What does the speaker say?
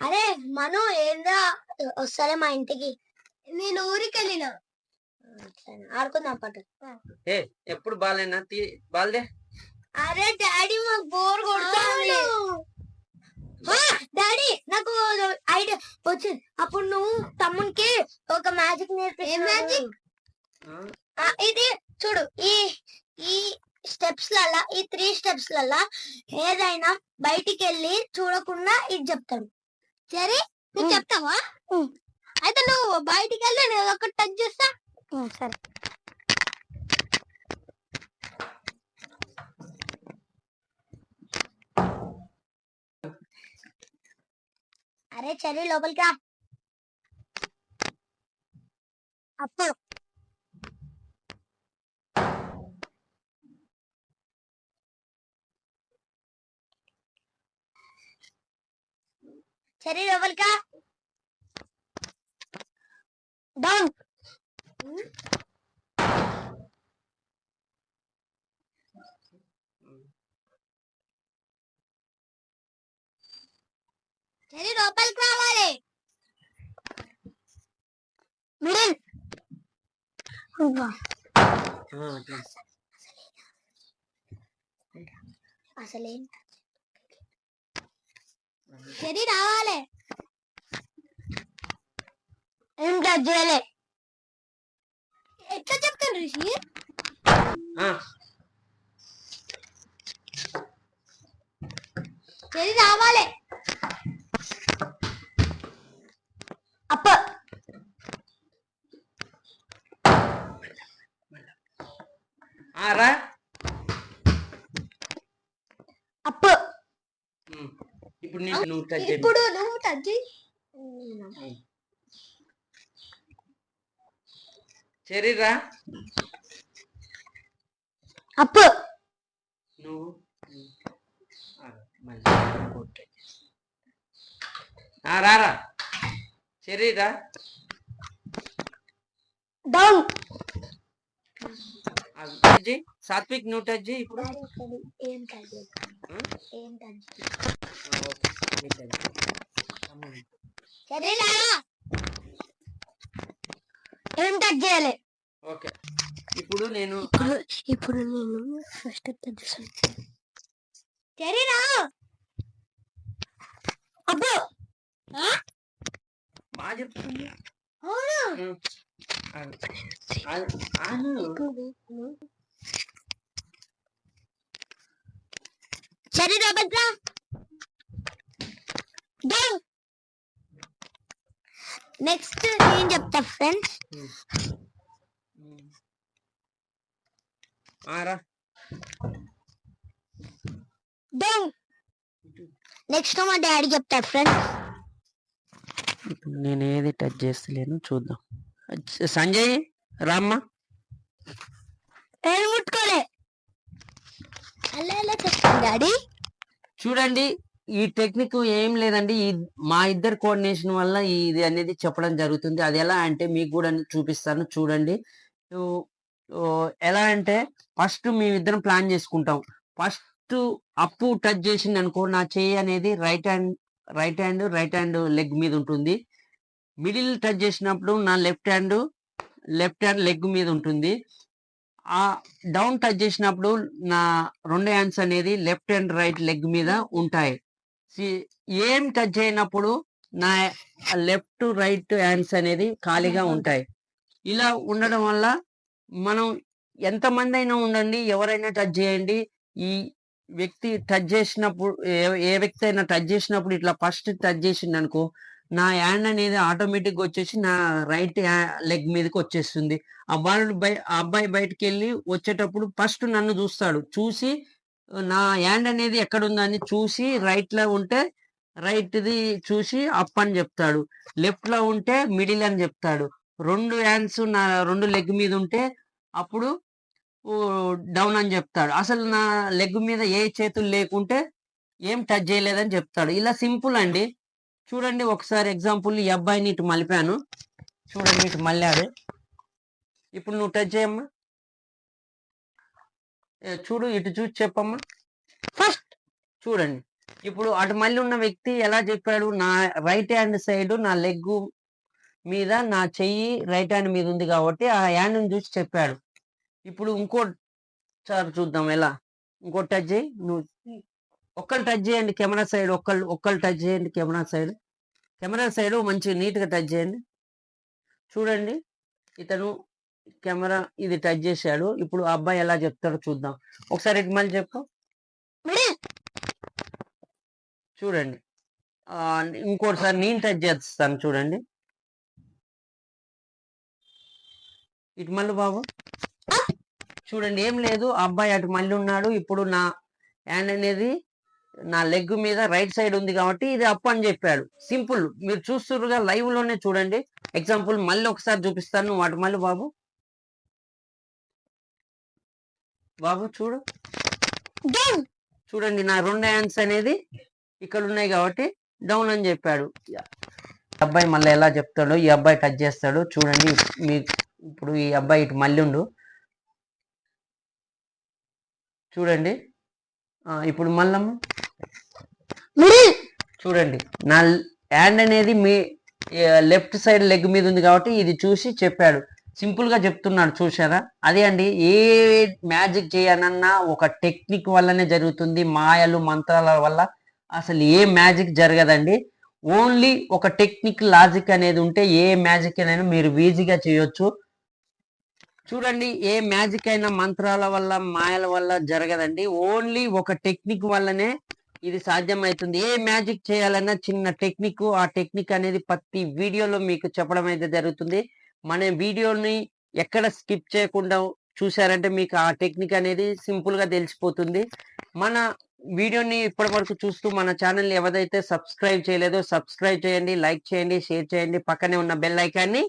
అరే మను ఏందా? వస్తారే మా ఇంటికి. నేను ఊరికి వెళ్ళిన ఆడుకుందాం పట్టు. ఏ ఎప్పుడు బాలేనా? తీ బాల్దే. అరే డాడీ మాకు బోర్ కొడుతుంది. డాడీ నాకు ఐడియా వచ్చింది అప్పుడు నువ్వు తమ్మునికి ఒక మ్యాజిక్ నేర్పి మ్యాజిక్? ఇది చూడు. ఈ ఈ స్టెప్స్ లల్లా ఈ త్రీ స్టెప్స్ లల్లా ఏదైనా బయటికి వెళ్ళి చూడకుండా ఇది చెప్తాడు. సరే నువ్వు చెప్తావా? అయితే నువ్వు బయటికి వెళ్ళి నేను ఒక టచ్ చేస్తా. సరే. అరే చలి లోపలికి అప్పుడు చలి లోపలికి రా డౌన్ చలి లోపలికి రావాలి. మిడిల్ ఆ, చలి రావాలి. టచ్ చేయలే? ఎట్లా చెప్తాను ఆ, చలి రావాలి. అప్ప. ఆ, ఇప్పుడు నేను నువ్వు టచ్ చేయి. ఇప్పుడు నువ్వు టచ్ చేయి చెర్రీ అప్ప నువ్వు ఉమ్. ఆ, మళ్ళీ ఇంకోటి try చేయి. ఆ, రా రా చెర్రీ డౌన్ సాత్విక్ నువ్వు టచ్ చేయి ఇప్పుడు ఏం టచ్ టచ్ ఓకే ఏం టచ్ చేయాలి ఇప్పుడు నేను ఇప్పుడు నేను ఫస్ట్ టచ్ చేస్తాను సరేనా అబ్బో బాగా చెప్తుంది అవును ఉమ్. సరేనా భద్ర. నెక్స్ట్ నేను చెప్తా ఫ్రెండ్స్ ఉమ్. ఉమ్. ఆ, రా. డౌన్ నెక్స్ట్ మా డాడీ చెప్తారు ఫ్రెండ్స్ నేను ఏది టచ్ చేస్తలేను చూద్దాం. సంజయ్ రామ్మ. నేను ముట్టుకోలే. అలా ఎలా చెప్తాను డాడీ. చూడండి ఈ టెక్నిక్ ఏం లేదండి. ఈ మా ఇద్దరు కోఆర్డినేషన్ వల్ల ఇది అనేది చెప్పడం జరుగుతుంది. అది ఎలా అంటే మీకు కూడా చూపిస్తాను చూడండి. ఎలా అంటే ఫస్ట్ మేమిద్దరం ప్లాన్ చేసుకుంటాం. ఫస్ట్ అప్పు టచ్ చేసింది అనుకో నా చెయ్యి అనేది right hand right hand right hand leg మీద ఉంటుంది. మిడిల్ టచ్ చేసినప్పుడు నా left hand left hand leg మీద ఉంటుంది. ఆ డౌన్ టచ్ చేసినప్పుడు నా రెండు హ్యాండ్స్ అనేది లెఫ్ట్ అండ్ రైట్ లెగ్ మీద ఉంటాయి. ఏం టచ్ చేయనప్పుడు నా లెఫ్ట్ రైట్ హ్యాండ్స్ అనేది ఖాళీగా ఉంటాయి. ఇలా ఉండడం వల్ల మనం ఎంతమంది అయినా ఉండండి ఎవరైనా టచ్ చేయండి. ఈ వ్యక్తి టచ్ చేసినప్పుడు ఏ- ఏ వ్యక్తి అయినా టచ్ చేసినప్పుడు ఇట్లా ఫస్ట్ టచ్ చేసింది అనుకో నా హ్యాండ్ అనేది ఆటోమేటిక్ వచ్చేసి నా రైట్ లెగ్ మీదకి వచ్చేస్తుంది. ఆ వాళ్ళు బయ ఆ అబ్బాయి బయటికి వెళ్ళి వచ్చేటప్పుడు ఫస్ట్ నన్ను చూస్తాడు. చూసి నా హ్యాండ్ అనేది ఎక్కడుందని చూసి రైట్లో ఉంటే రైట్ది చూసి అప్ అని చెప్తాడు. లెఫ్ట్లో ఉంటే మిడిల్ అని చెప్తాడు. రెండు హ్యాండ్స్ నా రెండు లెగ్ మీద ఉంటే అప్పుడు డౌన్ అని చెప్తాడు. అసలు నా లెగ్ మీద ఏ చేతులు లేకుంటే ఏం టచ్ చేయలేదని చెప్తాడు. ఇలా సింపుల్ అండి. చూడండి ఒకసారి ఎగ్జాంపుల్ ఈ అబ్బాయిని ఇటు మలిపాను. చూడండి ఇటు మళ్ళాడు. ఇప్పుడు నువ్వు టచ్ చేయమ్మా. చూడు ఇటు చూసి చెప్పమ్మా. ఫస్ట్ చూడండి. ఇప్పుడు అటు మళ్ళీ ఉన్న వ్యక్తి ఎలా చెప్పాడు? నా రైట్ హ్యాండ్ సైడ్ నా లెగ్ మీద నా చెయ్యి రైట్ హ్యాండ్ మీద ఉంది కాబట్టి ఆ హ్యాండ్ని చూసి చెప్పాడు. ఇప్పుడు ఇంకో సార్ చూద్దాం ఎలా? ఇంకో టచ్ చేయి. నువ్వు ఒక్కళ్ళు టచ్ చేయండి కెమెరా సైడ్ ఒక్కళ్ళు ఒక్కళ్ళు టచ్ చేయండి కెమెరా సైడ్. కెమెరా సైడ్ మంచిగా నీట్గా టచ్ చేయండి. చూడండి ఇతను కెమెరా ఇది టచ్ చేశాడు. ఇప్పుడు ఆ అబ్బాయి ఎలా చెప్తాడో చూద్దాం. ఒకసారి ఇటు మళ్ళీ చెప్పు. చూడండి. ఇంకోటిసారి నేను టచ్ చేస్తాను చూడండి. ఇటు మళ్ళీ బాబు. చూడండి ఏం లేదు. అబ్బాయి అటు మళ్ళీ ఉన్నాడు. ఇప్పుడు నా హ్యాండ్ అనేది నా లెగ్ మీద రైట్ సైడ్ ఉంది కాబట్టి ఇది అప్ అని చెప్పాడు. సింపుల్. మీరు చూస్తురుగా లైవ్లోనే చూడండి. ఎగ్జాంపుల్ మళ్ళీ ఒకసారి చూపిస్తాను. అటు మళ్ళీ బాబు. బాబు చూడు. చూడండి నా రెండు హ్యాండ్స్ అనేది ఇక్కడ ఉన్నాయి కాబట్టి డౌన్ అని చెప్పాడు. అబ్బాయి మళ్ళీ ఎలా చెప్తాడో ఈ అబ్బాయి టచ్ చేస్తాడు చూడండి. మీ ఇప్పుడు ఈ అబ్బాయి ఇటు మళ్ళీ ఉండు. చూడండి. ఇప్పుడు మళ్ళమ్మ. చూడండి నా హ్యాండ్ అనేది మీ లెఫ్ట్ సైడ్ లెగ్ మీద ఉంది కాబట్టి ఇది చూసి చెప్పాడు. సింపుల్గా చెప్తున్నాడు చూసారా అదే అండి ఏ మ్యాజిక్ చేయనన్నా ఒక టెక్నిక్ వల్లనే జరుగుతుంది మాయలు మంత్రాల వల్ల. అసలు ఏ మ్యాజిక్ జరగదండి. ఓన్లీ ఒక టెక్నిక్ లాజిక్ అనేది ఉంటే ఏ మ్యాజిక్ అయినా మీరు ఈజీగా చేయొచ్చు. చూడండి ఏ మ్యాజిక్ అయినా మంత్రాల వల్ల మాయల వల్ల జరగదండి. ఓన్లీ ఒక టెక్నిక్ వల్లనే ఇది సాధ్యమవుతుంది ఏ మ్యాజిక్ చేయాలన్నా చిన్న టెక్నిక్ ఆ టెక్నిక్ అనేది ప్రతి వీడియోలో మీకు చెప్పడం అయితే జరుగుతుంది. మన వీడియోని ఎక్కడ స్కిప్ చేయకుండా చూసారంటే మీకు ఆ టెక్నిక్ అనేది సింపుల్గా తెలిసిపోతుంది. మన వీడియోని ఇప్పటి వరకు చూస్తూ మన ఛానల్ ఎవరైతే సబ్స్క్రైబ్ చేయలేదో సబ్స్క్రైబ్ చేయండి లైక్ చేయండి షేర్ చేయండి. పక్కనే ఉన్న బెల్ ఐకాన్ని